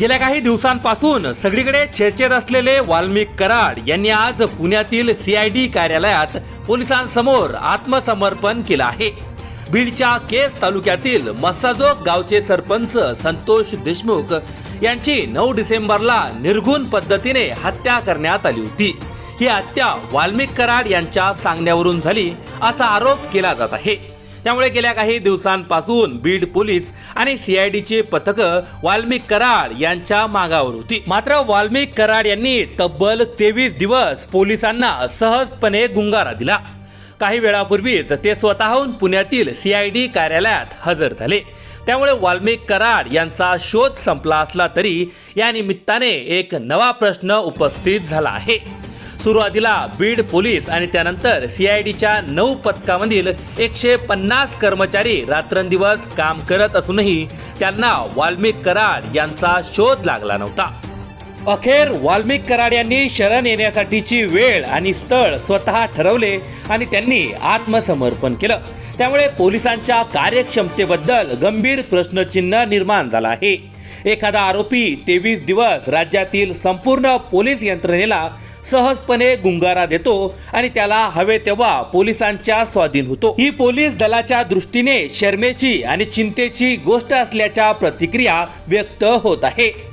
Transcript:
गेल्या काही दिवसांपासून सगळीकडे चर्चेत असलेले वाल्मिक कराड यांनी आज पुण्यातील सीआयडी कार्यालयात पोलिसांसमोर आत्मसमर्पण केलं आहे. बीडच्या केस तालुक्यातील मस्साजोग गावचे सरपंच संतोष देशमुख यांची नऊ डिसेंबरला निर्घुण पद्धतीने हत्या करण्यात आली होती. ही हत्या वाल्मिक कराड यांच्या सांगण्यावरून झाली असा आरोप केला जात आहे. त्यामुळे गेल्या काही दिवसांपासून बीड पोलीस आणि सीआयडीचे पथक वाल्मिक कराड यांच्या मागावर होती. मात्र वाल्मिक कराड यांनी तब्बल तेवीस दिवस पोलिसांना सहजपणे गुंगारा दिला. काही वेळापूर्वीच ते स्वतःहून पुण्यातील सीआयडी कार्यालयात हजर झाले. त्यामुळे वाल्मिक कराड यांचा शोध संपला असला तरी या निमित्ताने एक नवा प्रश्न उपस्थित झाला आहे. सुरुवातीला बीड पोलीस आणि त्यानंतर सीआयडीच्या नऊ पथकामधील एकशे पन्नास कर्मचारी रात्रंदिवस काम करत असूनही त्यांना वाल्मिक कराड यांचा शोध लागला नव्हता. अखेर वाल्मिक कराड यांनी शरण येण्यासाठीची वेळ आणि स्थळ स्वतः ठरवले आणि त्यांनी आत्मसमर्पण केलं. त्यामुळे पोलिसांच्या कार्यक्षमतेबद्दल गंभीर प्रश्नचिन्ह निर्माण झाला आहे. एखादा आरोपी तेवीस दिवस राज्यातील संपूर्ण पोलीस यंत्रणेला सहजपणे गुंगारा देतो आणि त्याला हवे तेव्हा पोलिसांच्या स्वाधीन होतो. ही पोलीस दलाच्या दृष्टीने शर्मेची आणि चिंतेची गोष्ट असल्याच्या प्रतिक्रिया व्यक्त होत आहे.